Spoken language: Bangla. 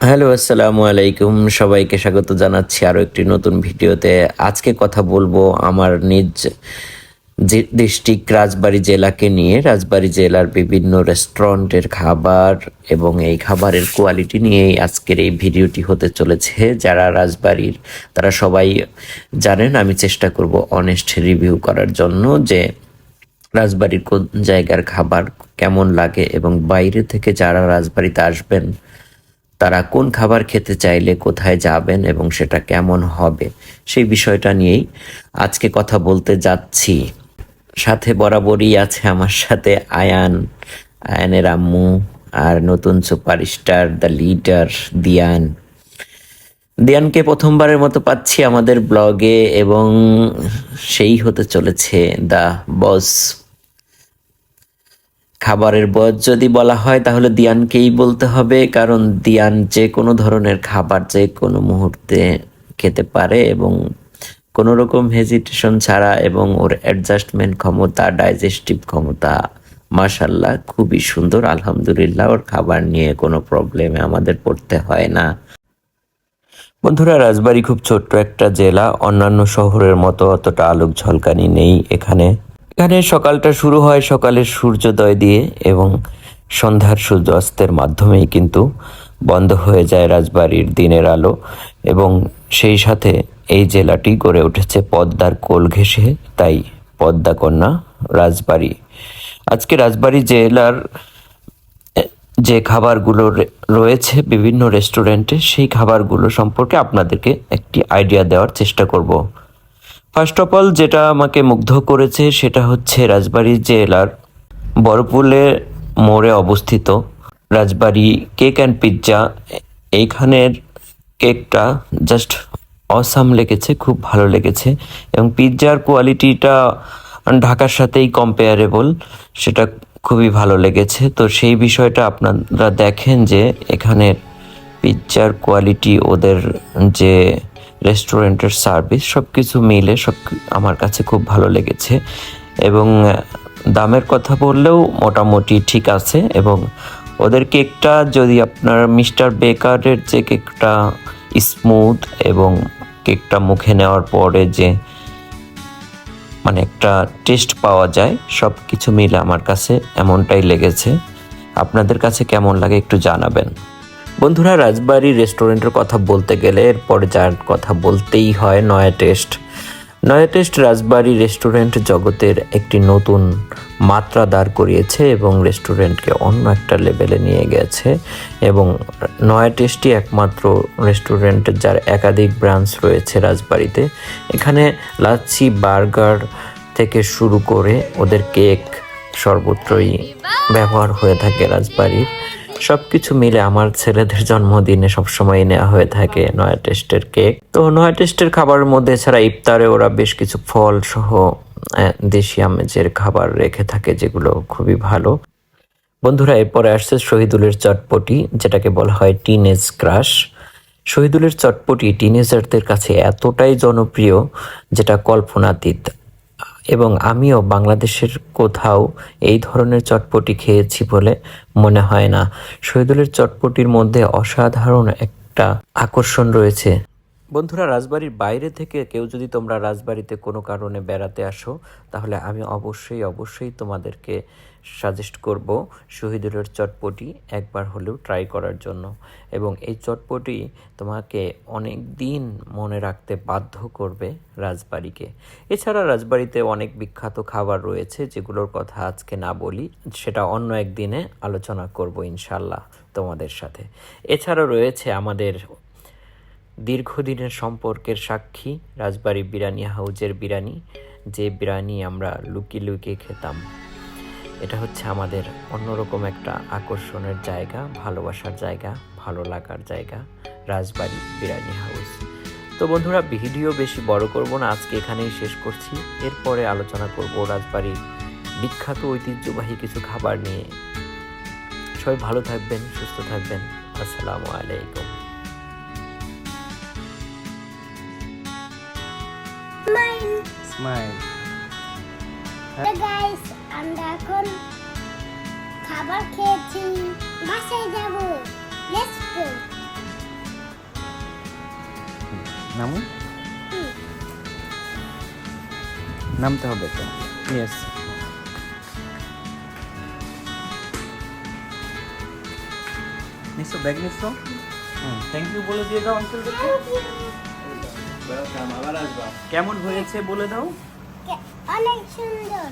হ্যালো আসসালামু আলাইকুম সবাইকে স্বাগত জানাচ্ছি আরও একটি নতুন ভিডিওতে। আজকে কথা বলব আমার নিজ ডিস্ট্রিক্ট রাজবাড়ী জেলাকে নিয়ে রাজবাড়ী জেলার বিভিন্ন রেস্টুরেন্টের খাবার এবং এই খাবারের কোয়ালিটি নিয়েই আজকের এই ভিডিওটি হতে চলেছে। যারা রাজবাড়ির, তারা সবাই জানেন, আমি চেষ্টা করব অনেস্ট রিভিউ করার জন্য যে রাজবাড়ির কোন জায়গার খাবার কেমন লাগে এবং বাইরে থেকে যারা রাজবাড়িতে আসবেন, তারা কোন খাবার খেতে চাইলে কোথায় যাবেন এবং সেটা কেমন হবে, সেই বিষয়টা নিয়েই আজকে কথা বলতে যাচ্ছি। সাথে বরাবরই আছে আমার সাথে আয়ান, আয়ানের আম্মু আর নতুন সুপারস্টার দ্য লিডার দিয়ান। দিয়ানকে প্রথমবারের মতো পাচ্ছি আমাদের ব্লগে এবং সেই হতে চলেছে দ্য বস। খাবারের বয়স যদি বলা হয় তাহলে দিয়ানকেই বলতে হবে, কারণ দিয়ান যে কোনো ধরনের খাবার যে কোনো মুহূর্তে খেতে পারে এবং কোনো রকম হেজিটেশন ছাড়া এবং ওর অ্যাডজাস্টমেন্ট ক্ষমতা ডাইজেস্টিভ ক্ষমতা মাশাল্লাহ খুবই সুন্দর, আলহামদুলিল্লাহ, ওর খাবার নিয়ে কোনো প্রবলেমে আমাদের পড়তে হয় না। বন্ধুরা, রাজবাড়ি খুব ছোট্ট একটা জেলা, অন্যান্য শহরের মতো অতটা আলোক ঝলকানি নেই এখানে। এখানে সকালটা শুরু হয় সকালের সূর্যোদয় দিয়ে এবং সন্ধ্যার সূর্যাস্তের মাধ্যমেই কিন্তু বন্ধ হয়ে যায় রাজবাড়ির দিনের আলো এবং সেই সাথে এই জেলাটি গড়ে উঠেছে পদ্মার কোল ঘেঁষে, তাই পদ্মা কন্যা রাজবাড়ি। আজকে রাজবাড়ি জেলার যে খাবারগুলো রয়েছে বিভিন্ন রেস্টুরেন্টে, সেই খাবারগুলো সম্পর্কে আপনাদেরকে একটি আইডিয়া দেওয়ার চেষ্টা করব। ফার্স্ট অফ অল যেটা আমাকে মুগ্ধ করেছে সেটা হচ্ছে রাজবাড়ি জেলার বড়পুলে মোড়ে অবস্থিত রাজবাড়ি কেক অ্যান্ড পিৎজা। এইখানের কেকটা জাস্ট অসাম লেগেছে, খুব ভালো লেগেছে। এবং পিৎজার কোয়ালিটিটা ঢাকার সাথেই কম্পেয়ারেবল সেটা খুবই ভালো লেগেছে। তো সেই বিষয়টা আপনারা দেখেন যে এখানের পিৎজার কোয়ালিটি ওদের যে রেস্টুরেন্টের সার্ভিস সব কিছু মিলে সব আমার কাছে খুব ভালো লেগেছে। এবং দামের কথা বললেও মোটামুটি ঠিক আছে। এবং ওদের কেকটা যদি আপনার মিস্টার বেকারের যে কেকটা স্মুথ এবং কেকটা মুখে নেওয়ার পরে যে মানে একটা টেস্ট পাওয়া যায় সব কিছু মিলে আমার কাছে এমনটাই লেগেছে। আপনাদের কাছে কেমন লাগে একটু জানাবেন। বন্ধুরা, রাজবাড়ি রেস্টুরেন্টের কথা বলতে গেলে এরপরে যার কথা বলতেই হয় নয়া টেস্ট নয়া টেস্ট রাজবাড়ি রেস্টুরেন্ট জগতের একটি নতুন মাত্রা দাঁড় করিয়েছে এবং রেস্টুরেন্টকে অন্য একটা লেভেলে নিয়ে গেছে এবং নয়া টেস্টই একমাত্র রেস্টুরেন্ট যার একাধিক ব্রাঞ্চ রয়েছে রাজবাড়িতে। এখানে লাচ্ছি বার্গার থেকে শুরু করে ওদের কেক সর্বত্রই ব্যবহার হয়ে থাকে রাজবাড়ির। সব কিছু মিলে আমার ছেলেদের জন্মদিনে সবসময় নেওয়া হয়ে থাকে নয়া টেস্টের কেক। তো নয়া টেস্টের খাবারের মধ্যে ছাড়া ইফতারে ওরা বেশ কিছু ফল সহ দেশি আমেজের খাবার রেখে থাকে যেগুলো খুবই ভালো। বন্ধুরা, এরপরে আসছে শহীদুলের চটপটি, যেটাকে বলা হয় টিনেজ ক্রাশ। শহীদুলের চটপটি টিনেজারদের কাছে এতটাই জনপ্রিয়, যেটা কল্পনাতীত। এবং আমিও বাংলাদেশের কোথাও এই ধরনের চটপটি খেয়েছি বলে মনে হয় না। শহীদুলের চটপটির মধ্যে অসাধারণ একটা আকর্ষণ রয়েছে। বন্ধুরা, রাজবাড়ির বাইরে থেকে কেউ যদি তোমরা রাজবাড়িতে কোনো কারণে বেড়াতে আসো, তাহলে আমি অবশ্যই অবশ্যই তোমাদেরকে সাজেস্ট করব শহীদুলের চটপটি একবার হলেও ট্রাই করার জন্য। এবং এই চটপটি তোমাকে অনেক দিন মনে রাখতে বাধ্য করবে রাজবাড়িকে। এছাড়া রাজবাড়িতে অনেক বিখ্যাত খাবার রয়েছে, যেগুলোর কথা আজকে না বলি, সেটা অন্য একদিনে আলোচনা করব ইনশাল্লাহ তোমাদের সাথে। এছাড়া রয়েছে আমাদের দীর্ঘদিনের সম্পর্কের সাক্ষী রাজবাড়ি বিরানি হাউজের বিরিয়ানি, যে বিরিয়ানি আমরা লুকিয়ে লুকিয়ে খেতাম। এটা হচ্ছে আমাদের অন্যরকম একটা আকর্ষণের জায়গা, ভালোবাসার জায়গা, ভালো লাগার জায়গা, রাজবাড়ি বিরিয়ানি হাউস তো বন্ধুরা, ভিডিও বেশি বড় করব না, আজকে এখানেই শেষ করছি। এরপরে আলোচনা করব রাজবাড়ির বিখ্যাত ঐতিহ্যবাহী কিছু খাবার নিয়ে। সবাই ভালো থাকবেন, সুস্থ থাকবেন। আসসালামু আলাইকুম। মাইন স্মাইল গাইস আমরা এখন খাবার খেয়েছি বাসায় যাব লেটস গো নামুন নামতে হবে তো ইয়েস নিশ্চয় ব্যাগ নিশ্চয় থ্যাংক ইউ বলে দিয়ে দাও আঙ্কেলদেরকে ওয়েলকাম আবার আসবা। কেমন হয়েছে বলে দাও। অনেক সুন্দর।